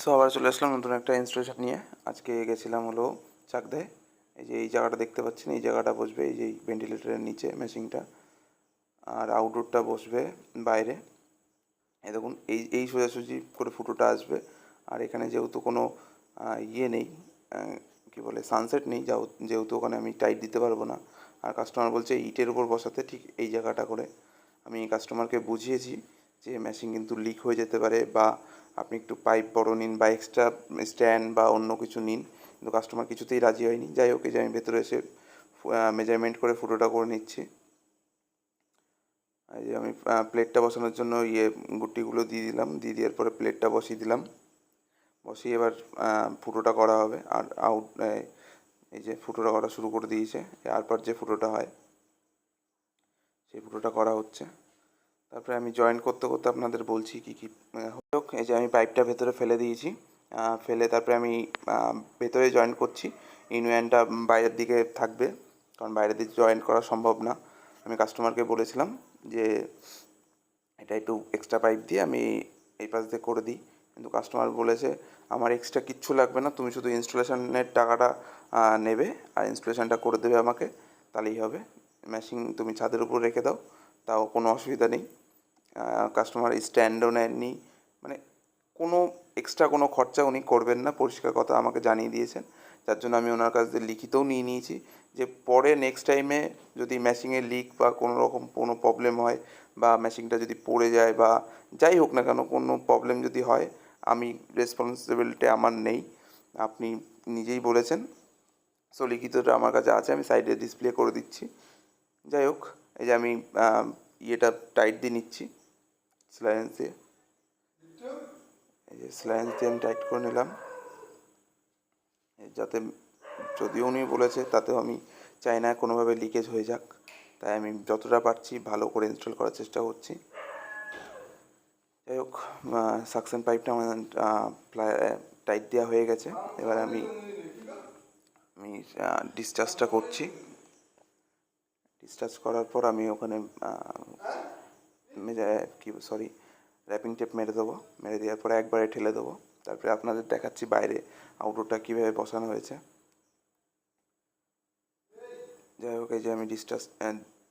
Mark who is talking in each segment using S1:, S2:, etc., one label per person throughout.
S1: So আবার চলে আসলাম নতুন একটা ইনস্টলেশন নিয়ে। আজকে গেছিলাম হলো চাকদায় এই যে এই জায়গাটা দেখতে পাচ্ছেন, এই জায়গাটা বসবে, এই যে ভেন্টিলেটরের নিচে মেশিনটা আর আউটডোরটা বসবে বাইরে। এই দেখুন, এই এই সোজাসুজি করে ফুটোটা আসবে। আর এখানে যেহেতু কোনো ইয়ে নেই কী বলে সানসেট নেই যেহেতু ওখানে আমি টাইট দিতে পারব না। আর কাস্টমার বলছে, ইটের উপর বসাতে ঠিক এই জায়গাটা করে। আমি কাস্টমারকে বুঝিয়েছি। যে মেশিন কিন্তু লিক হয়ে যেতে পারে বা আপনি একটু পাইপ বড় নিন বা এক্সট্রা স্ট্যান্ড বা অন্য কিছু নিন, কিন্তু কাস্টমার কিছুতেই রাজি হয়নি। যাই হোক, এই যে আমি ভেতরে এসে মেজারমেন্ট করে ফুটোটা করে নিচ্ছি। এই যে আমি প্লেটটা বসানোর জন্য ইয়ে গুটিগুলো দিয়ে দিলাম, দিয়ে দেওয়ার পরে প্লেটটা বসিয়ে দিলাম। বসিয়ে এবার ফুটোটা করা হবে। আর আউট এই যে ফুটোটা করা শুরু করে দিয়েছে। এরপর যে ফুটোটা হয়, সেই ফুটোটা করা হচ্ছে। তারপরে আমি জয়েন করতে করতে আপনাদের বলছি কী কী হোক এই যে আমি পাইপটা ভেতরে ফেলে দিয়েছি ফেলে তারপরে আমি ভেতরে জয়েন করছি। ইনওয়ানটা বাইরের দিকে থাকবে, কারণ বাইরের দিকে জয়েন করা সম্ভব না। আমি কাস্টমারকে বলেছিলাম যে, এটা একটু এক্সট্রা পাইপ দিয়ে আমি এই পাশ দিয়ে করে দিই। কিন্তু কাস্টমার বলেছে, আমার এক্সট্রা কিচ্ছু লাগবে না, তুমি শুধু ইনস্টলেশনের টাকাটা নেবে, আর ইনস্টলেশনটা করে দেবে আমাকে, তাহলেই হবে। মেশিন তুমি ছাদের উপর রেখে দাও তাও কোনো অসুবিধা নেই। কাস্টমার স্ট্যান্ডও নেননি। মানে কোনো এক্সট্রা কোনো খরচা উনি করবেন না, পরিষ্কার কথা আমাকে জানিয়ে দিয়েছেন। যার জন্য আমি ওনার কাছ থেকে লিখিতও নিয়ে নিয়েছি যে পরে নেক্সট টাইমে যদি মেশিনে লিক বা কোনো রকম কোনো প্রবলেম হয় বা মেশিনটা যদি পড়ে যায় বা যাই হোক না কেন কোনো প্রবলেম যদি হয়, আমি রেসপন্সিবিলিটি আমার নেই। আপনি নিজেই বলেছেন। সো লিখিতটা আমার কাছে আছে, আমি সাইডে ডিসপ্লে করে দিচ্ছি। যাই হোক এই যে আমি ইয়েটা টাইট দিয়ে নিচ্ছি স্লাইন্স দিয়ে এই যে স্লাইন্স দিয়ে আমি টাইট করে নিলাম। যাতে যদিও উনি বলেছে তাতেও আমি চাই না কোনোভাবে লিকেজ হয়ে যাক, তাই আমি যতটা পারছি ভালো করে ইনস্টল করার চেষ্টা করছি। যাই হোক সাকশন পাইপটা আমার টাইট দেওয়া হয়ে গেছে। এবার আমি আমি ডিসচার্জটা করছি। ডিসচার্জ করার পর আমি ওখানে কি সরি র্যাপিং টেপ মেরে দেবো। মেরে দেওয়ার পরে একবারে ঠেলে দেবো। তারপরে আপনাদের দেখাচ্ছি বাইরে আউটডোরটা কীভাবে বসানো হয়েছে। যাই হোক, এই যে আমি ডিসচার্জ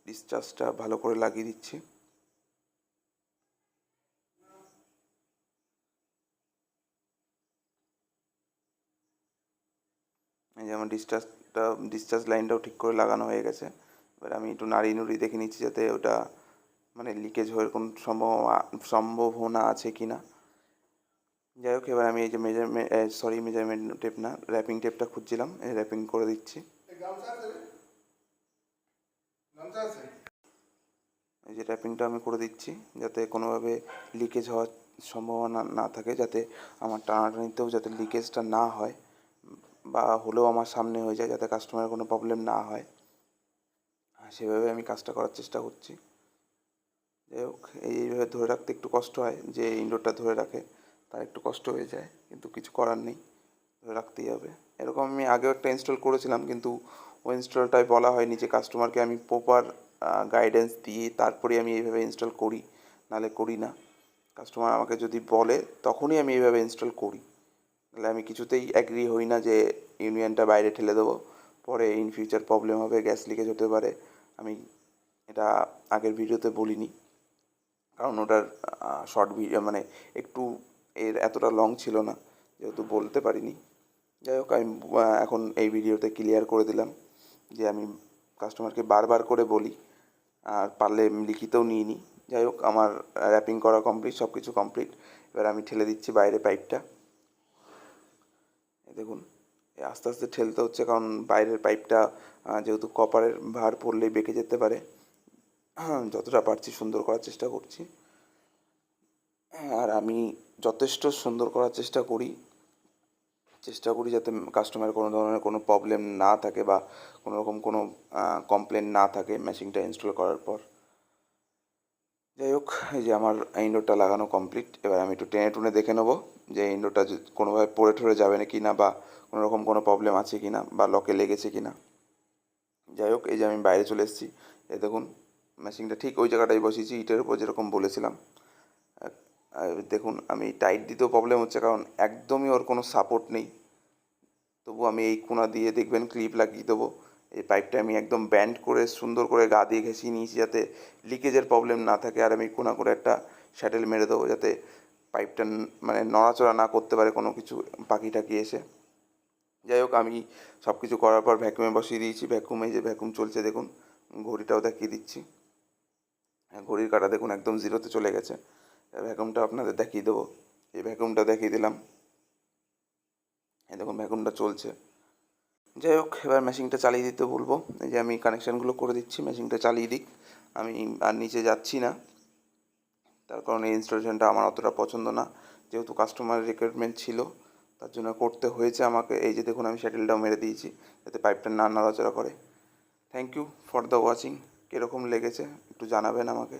S1: ডিসচার্জটা ভালো করে লাগিয়ে দিচ্ছি। এই যে আমার ডিসচার্জটা ডিসচার্জ লাইনটাও ঠিক করে লাগানো হয়ে গেছে। এবার আমি একটু নাড়ি নুড়ি দেখে নিচ্ছি যাতে ওটা মানে লিকেজ হওয়ার কোনো সম্ভব সম্ভাবনা আছে কি না। যাই হোক এবার আমি এই যে মেজারমেন্ট সরি মেজারমেন্ট টেপ না র্যাপিং টেপটা খুঁজছিলাম এই র্যাপিং করে দিচ্ছি। এই যে র্যাপিংটা আমি করে দিচ্ছি যাতে কোনোভাবে লিকেজ হওয়ার সম্ভাবনা না থাকে যাতে আমার টানাটানিতেও যাতে লিকেজটা না হয় বা হলেও আমার সামনে হয়ে যায় যাতে কাস্টমারের কোনো প্রবলেম না হয়। সেভাবে আমি কাজটা করার চেষ্টা করছি। যাই হোক এইভাবে ধরে রাখতে একটু কষ্ট হয় যে ইনডোরটা ধরে রাখে, তার একটু কষ্ট হয়ে যায়, কিন্তু কিছু করার নেই, ধরে রাখতেই হবে। এরকম আমি আগেও একটা ইনস্টল করেছিলাম, কিন্তু ওই ইনস্টলটায় বলা হয়নি যে কাস্টমারকে আমি প্রপার গাইডেন্স দিয়ে তারপরে আমি এইভাবে ইনস্টল করি নাহলে করি না। কাস্টমার আমাকে যদি বলে, তখনই আমি এইভাবে ইনস্টল করি। তাহলে আমি কিছুতেই অ্যাগ্রি হই না যে ইউনিয়নটা বাইরে ঠেলে দেবো, পরে ইন ফিউচার প্রবলেম হবে গ্যাস লিকেজ হতে পারে আমি এটা আগের ভিডিওতে বলিনি। কারণ ওটার শর্ট ভিডিও মানে একটু এর এতটা লং ছিল না, যেহেতু বলতে পারিনি। যাই হোক, আমি এখন এই ভিডিওতে ক্লিয়ার করে দিলাম যে আমি কাস্টমারকে বারবার করে বলি, আর পারলে লিখিতেও নিয়ে নিই যাই হোক, আমার র্যাপিং করা কমপ্লিট সব কিছু কমপ্লিট এবার আমি ঠেলে দিচ্ছি বাইরে পাইপটা দেখুন। আস্তে আস্তে ঠেলতে হচ্ছে, কারণ বাইরের পাইপটা যেহেতু কপারের ভার পড়লেই বেঁকে যেতে পারে। যতটা পারছি সুন্দর করার চেষ্টা করছি। আর আমি যথেষ্ট সুন্দর করার চেষ্টা করি। চেষ্টা করি যাতে কাস্টমার কোনো ধরনের কোনো প্রবলেম না থাকে বা কোনো রকম কোনো কমপ্লেন না থাকে মেশিনটা ইনস্টল করার পর। যাই হোক, এই যে আমার ইনডোরটা লাগানো কমপ্লিট এবার আমি একটু টেনে টুনে দেখে নেব যে ইনডোরটা কোনোভাবে পড়ে ঠরে যাবে না কি না বা কোনো রকম কোনো প্রবলেম আছে কি না বা লকে লেগেছে কি না যাই হোক, এই যে আমি বাইরে চলে এসেছি। এ দেখুন মেশিনটা ঠিক ওই জায়গাটায় বসিয়েছি, ইটের উপর যেরকম বলেছিলাম। দেখুন, আমি টাইট দিতেও প্রবলেম হচ্ছে, কারণ একদমই ওর কোনো সাপোর্ট নেই। তবু আমি এই কোনা দিয়ে দেখবেন ক্লিপ লাগিয়ে দেবো। এই পাইপটা আমি একদম ব্যান্ড করে, সুন্দর করে গা দিয়ে ঘেঁষিয়ে নিয়েছি যাতে লিকেজের প্রবলেম না থাকে। আর আমি কোনা করে একটা শ্যাটেল মেরে দেবো যাতে পাইপটা মানে নড়াচড়া না করতে পারে কোনো কিছু পাখি টাকি এসে। যাই হোক, আমি সব কিছু করার পর ভ্যাকুমে বসিয়ে দিয়েছি। ভ্যাকুমে যে ভ্যাকুম চলছে, দেখুন, ঘড়িটাও দেখিয়ে দিচ্ছি। হ্যাঁ ঘড়ির কাটা দেখুন, একদম জিরোতে চলে গেছে। ভ্যাকুমটা আপনাদের দেখিয়ে দেবো। এই ভ্যাকুমটা দেখিয়ে দিলাম। এই দেখুন ভ্যাকুমটা চলছে। যাই হোক, এবার মেশিনটা চালিয়ে দিতে বলব। এই যে আমি কানেকশানগুলো করে দিচ্ছি মেশিনটা চালিয়ে দিক। আমি আর নিচে যাচ্ছি না। তার কারণ এই ইনস্টলেশনটা আমার অতটা পছন্দ না। যেহেতু কাস্টমার রিকোয়ারমেন্ট ছিল, তার জন্য করতে হয়েছে আমাকে। এই যে দেখুন, আমি শ্যাটেলটাও মেরে দিয়েছি, যাতে পাইপটা না নড়াচড়া করে। Thank you for the watching কীরকম লেগেছে, একটু জানাবেন আমাকে।